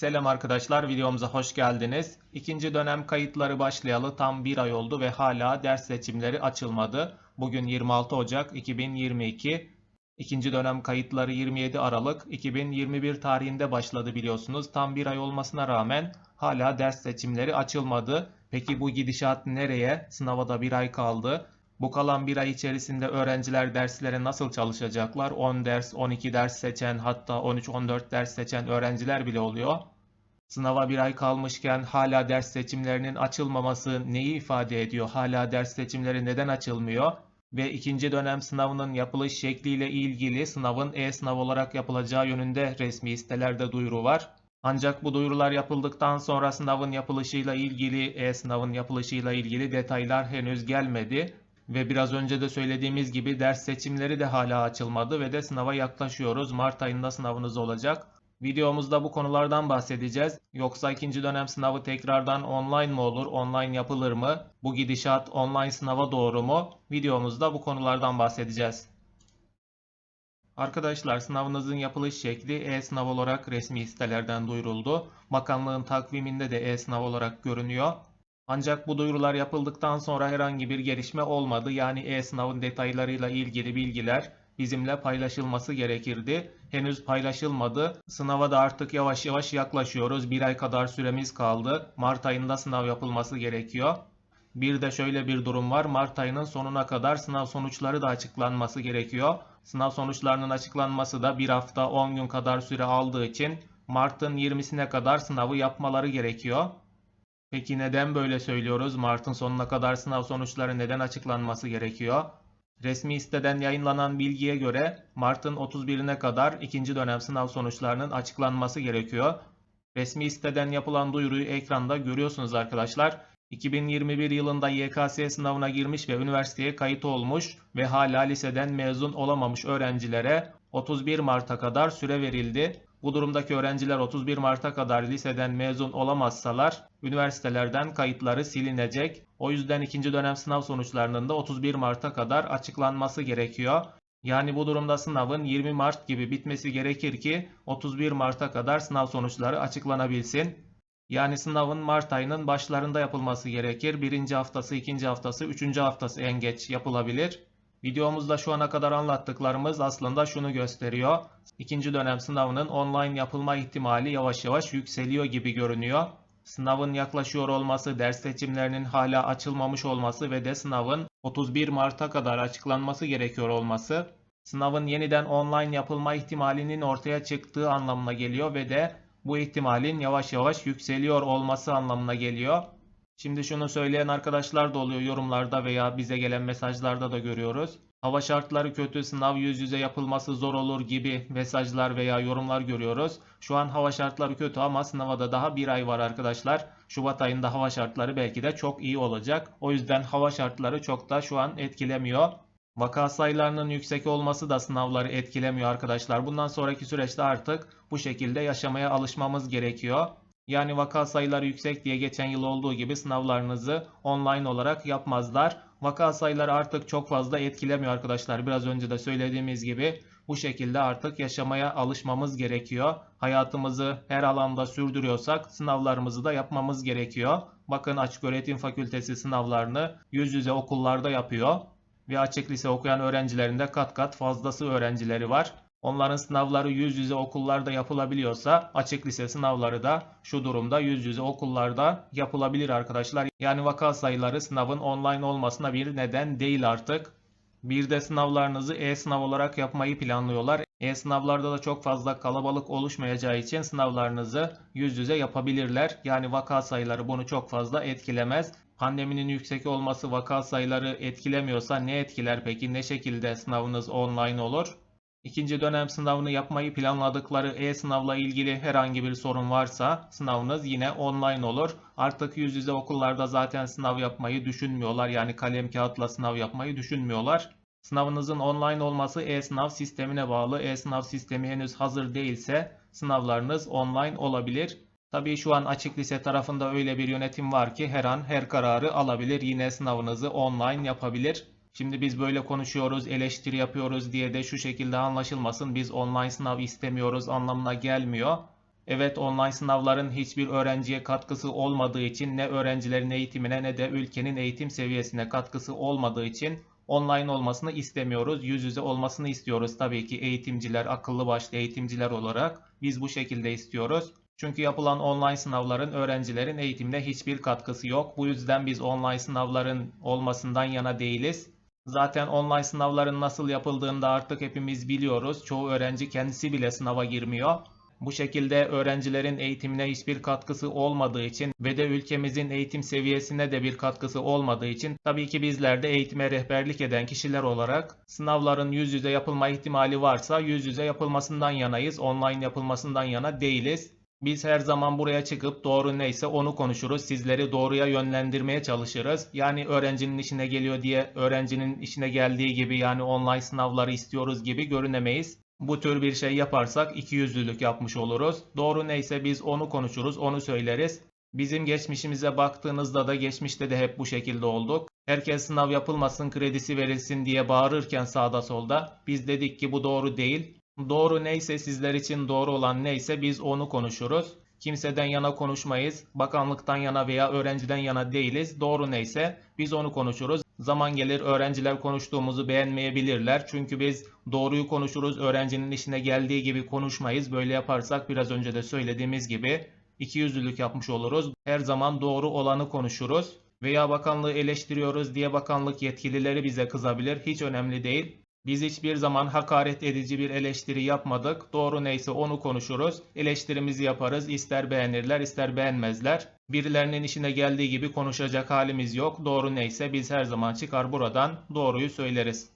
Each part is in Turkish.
Selam arkadaşlar, videomuza hoş geldiniz. İkinci dönem kayıtları başlayalı tam bir ay oldu ve hala ders seçimleri açılmadı. Bugün 26 Ocak 2022. İkinci dönem kayıtları 27 Aralık 2021 tarihinde başladı biliyorsunuz. Tam bir ay olmasına rağmen hala ders seçimleri açılmadı. Peki bu gidişat nereye? Sınava da bir ay kaldı. Bu kalan bir ay içerisinde öğrenciler derslere nasıl çalışacaklar? 10 ders, 12 ders seçen hatta 13-14 ders seçen öğrenciler bile oluyor. Sınava bir ay kalmışken hala ders seçimlerinin açılmaması neyi ifade ediyor? Hala ders seçimleri neden açılmıyor? Ve ikinci dönem sınavının yapılış şekliyle ilgili sınavın e-sınav olarak yapılacağı yönünde resmi sitelerde duyuru var. Ancak bu duyurular yapıldıktan sonra sınavın yapılışıyla ilgili, e-sınavın yapılışıyla ilgili detaylar henüz gelmedi. Ve biraz önce de söylediğimiz gibi ders seçimleri de hala açılmadı ve de sınava yaklaşıyoruz. Mart ayında sınavınız olacak. Videomuzda bu konulardan bahsedeceğiz. Yoksa ikinci dönem sınavı tekrardan online mı olur, online yapılır mı? Bu gidişat online sınava doğru mu? Videomuzda bu konulardan bahsedeceğiz. Arkadaşlar sınavınızın yapılış şekli e-sınav olarak resmi sitelerden duyuruldu. Bakanlığın takviminde de e-sınav olarak görünüyor. Ancak bu duyurular yapıldıktan sonra herhangi bir gelişme olmadı. Yani e-sınavın detaylarıyla ilgili bilgiler bizimle paylaşılması gerekirdi. Henüz paylaşılmadı. Sınava da artık yavaş yavaş yaklaşıyoruz. Bir ay kadar süremiz kaldı. Mart ayında sınav yapılması gerekiyor. Bir de şöyle bir durum var. Mart ayının sonuna kadar sınav sonuçları da açıklanması gerekiyor. Sınav sonuçlarının açıklanması da bir hafta 10 gün kadar süre aldığı için Mart'ın 20'sine kadar sınavı yapmaları gerekiyor. Peki neden böyle söylüyoruz? Mart'ın sonuna kadar sınav sonuçları neden açıklanması gerekiyor? Resmi siteden yayınlanan bilgiye göre Mart'ın 31'ine kadar ikinci dönem sınav sonuçlarının açıklanması gerekiyor. Resmi siteden yapılan duyuruyu ekranda görüyorsunuz arkadaşlar. 2021 yılında YKS sınavına girmiş ve üniversiteye kayıt olmuş ve hala liseden mezun olamamış öğrencilere 31 Mart'a kadar süre verildi. Bu durumdaki öğrenciler 31 Mart'a kadar liseden mezun olamazsalar üniversitelerden kayıtları silinecek. O yüzden ikinci dönem sınav sonuçlarının da 31 Mart'a kadar açıklanması gerekiyor. Yani bu durumda sınavın 20 Mart gibi bitmesi gerekir ki 31 Mart'a kadar sınav sonuçları açıklanabilsin. Yani sınavın Mart ayının başlarında yapılması gerekir. Birinci haftası, ikinci haftası, üçüncü haftası en geç yapılabilir. Videomuzda şu ana kadar anlattıklarımız aslında şunu gösteriyor. İkinci dönem sınavının online yapılma ihtimali yavaş yavaş yükseliyor gibi görünüyor. Sınavın yaklaşıyor olması, ders seçimlerinin hala açılmamış olması ve de sınavın 31 Mart'a kadar açıklanması gerekiyor olması, sınavın yeniden online yapılma ihtimalinin ortaya çıktığı anlamına geliyor ve de bu ihtimalin yavaş yavaş yükseliyor olması anlamına geliyor. Şimdi şunu söyleyen arkadaşlar da oluyor yorumlarda veya bize gelen mesajlarda da görüyoruz. Hava şartları kötü, sınav yüz yüze yapılması zor olur gibi mesajlar veya yorumlar görüyoruz. Şu an hava şartları kötü ama sınava da daha bir ay var arkadaşlar. Şubat ayında hava şartları belki de çok iyi olacak. O yüzden hava şartları çok da şu an etkilemiyor. Vaka sayılarının yüksek olması da sınavları etkilemiyor arkadaşlar. Bundan sonraki süreçte artık bu şekilde yaşamaya alışmamız gerekiyor. Yani vaka sayıları yüksek diye geçen yıl olduğu gibi sınavlarınızı online olarak yapmazlar. Vaka sayıları artık çok fazla etkilemiyor arkadaşlar. Biraz önce de söylediğimiz gibi bu şekilde artık yaşamaya alışmamız gerekiyor. Hayatımızı her alanda sürdürüyorsak sınavlarımızı da yapmamız gerekiyor. Bakın Açık Öğretim Fakültesi sınavlarını yüz yüze okullarda yapıyor. Ve açık lise okuyan öğrencilerin de kat kat fazlası öğrencileri var. Onların sınavları yüz yüze okullarda yapılabiliyorsa açık lise sınavları da şu durumda yüz yüze okullarda yapılabilir arkadaşlar. Yani vaka sayıları sınavın online olmasına bir neden değil artık. Bir de sınavlarınızı e-sınav olarak yapmayı planlıyorlar. E-sınavlarda da çok fazla kalabalık oluşmayacağı için sınavlarınızı yüz yüze yapabilirler. Yani vaka sayıları bunu çok fazla etkilemez. Pandeminin yüksek olması vaka sayıları etkilemiyorsa ne etkiler peki? Ne şekilde sınavınız online olur? İkinci dönem sınavını yapmayı planladıkları e-sınavla ilgili herhangi bir sorun varsa sınavınız yine online olur. Artık yüz yüze okullarda zaten sınav yapmayı düşünmüyorlar. Yani kalem kağıtla sınav yapmayı düşünmüyorlar. Sınavınızın online olması e-sınav sistemine bağlı. E-sınav sistemi henüz hazır değilse sınavlarınız online olabilir. Tabii şu an açık lise tarafında öyle bir yönetim var ki her an her kararı alabilir. Yine sınavınızı online yapabilir. Şimdi biz böyle konuşuyoruz, eleştiri yapıyoruz diye de şu şekilde anlaşılmasın. Biz online sınav istemiyoruz anlamına gelmiyor. Evet online sınavların hiçbir öğrenciye katkısı olmadığı için ne öğrencilerin eğitimine ne de ülkenin eğitim seviyesine katkısı olmadığı için online olmasını istemiyoruz. Yüz yüze olmasını istiyoruz tabii ki eğitimciler, akıllı başlı eğitimciler olarak. Biz bu şekilde istiyoruz. Çünkü yapılan online sınavların öğrencilerin eğitimine hiçbir katkısı yok. Bu yüzden biz online sınavların olmasından yana değiliz. Zaten online sınavların nasıl yapıldığını da artık hepimiz biliyoruz. Çoğu öğrenci kendisi bile sınava girmiyor. Bu şekilde öğrencilerin eğitimine hiçbir katkısı olmadığı için ve de ülkemizin eğitim seviyesine de bir katkısı olmadığı için tabii ki bizler de eğitime rehberlik eden kişiler olarak sınavların yüz yüze yapılma ihtimali varsa yüz yüze yapılmasından yanayız, online yapılmasından yana değiliz. Biz her zaman buraya çıkıp doğru neyse onu konuşuruz. Sizleri doğruya yönlendirmeye çalışırız. Yani öğrencinin işine geliyor diye öğrencinin işine geldiği gibi yani online sınavları istiyoruz gibi görünemeyiz. Bu tür bir şey yaparsak ikiyüzlülük yapmış oluruz. Doğru neyse biz onu konuşuruz, onu söyleriz. Bizim geçmişimize baktığınızda da geçmişte de hep bu şekilde olduk. Herkes sınav yapılmasın, kredisi verilsin diye bağırırken sağda solda biz dedik ki bu doğru değil. Doğru neyse sizler için doğru olan neyse biz onu konuşuruz. Kimseden yana konuşmayız. Bakanlıktan yana veya öğrenciden yana değiliz. Doğru neyse biz onu konuşuruz. Zaman gelir öğrenciler konuştuğumuzu beğenmeyebilirler. Çünkü biz doğruyu konuşuruz. Öğrencinin işine geldiği gibi konuşmayız. Böyle yaparsak biraz önce de söylediğimiz gibi ikiyüzlülük yapmış oluruz. Her zaman doğru olanı konuşuruz. Veya bakanlığı eleştiriyoruz diye bakanlık yetkilileri bize kızabilir. Hiç önemli değil. Biz hiçbir zaman hakaret edici bir eleştiri yapmadık. Doğru neyse onu konuşuruz. Eleştirimizi yaparız. İster beğenirler ister beğenmezler. Birilerinin işine geldiği gibi konuşacak halimiz yok. Doğru neyse biz her zaman çıkar buradan doğruyu söyleriz.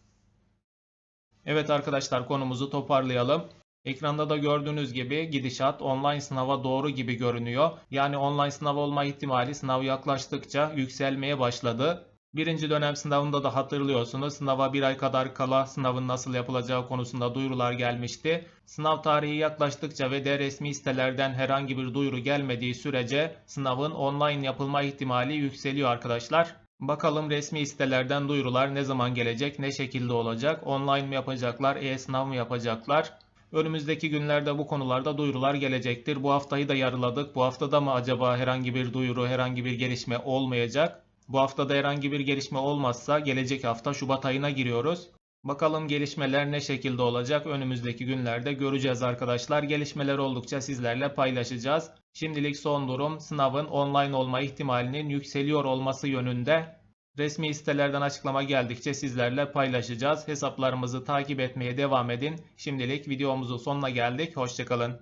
Evet arkadaşlar konumuzu toparlayalım. Ekranda da gördüğünüz gibi gidişat online sınava doğru gibi görünüyor. Yani online sınav olma ihtimali sınav yaklaştıkça yükselmeye başladı. Birinci dönem sınavında da hatırlıyorsunuz sınava bir ay kadar kala sınavın nasıl yapılacağı konusunda duyurular gelmişti. Sınav tarihi yaklaştıkça ve de resmi sitelerden herhangi bir duyuru gelmediği sürece sınavın online yapılma ihtimali yükseliyor arkadaşlar. Bakalım resmi sitelerden duyurular ne zaman gelecek, ne şekilde olacak, online mi yapacaklar, e-sınav mı yapacaklar? Önümüzdeki günlerde bu konularda duyurular gelecektir. Bu haftayı da yarıladık. Bu haftada mı acaba herhangi bir duyuru, herhangi bir gelişme olmayacak? Bu haftada herhangi bir gelişme olmazsa gelecek hafta Şubat ayına giriyoruz. Bakalım gelişmeler ne şekilde olacak önümüzdeki günlerde göreceğiz arkadaşlar. Gelişmeler oldukça sizlerle paylaşacağız. Şimdilik son durum sınavın online olma ihtimalinin yükseliyor olması yönünde. Resmi sitelerden açıklama geldikçe sizlerle paylaşacağız. Hesaplarımızı takip etmeye devam edin. Şimdilik videomuzun sonuna geldik. Hoşçakalın.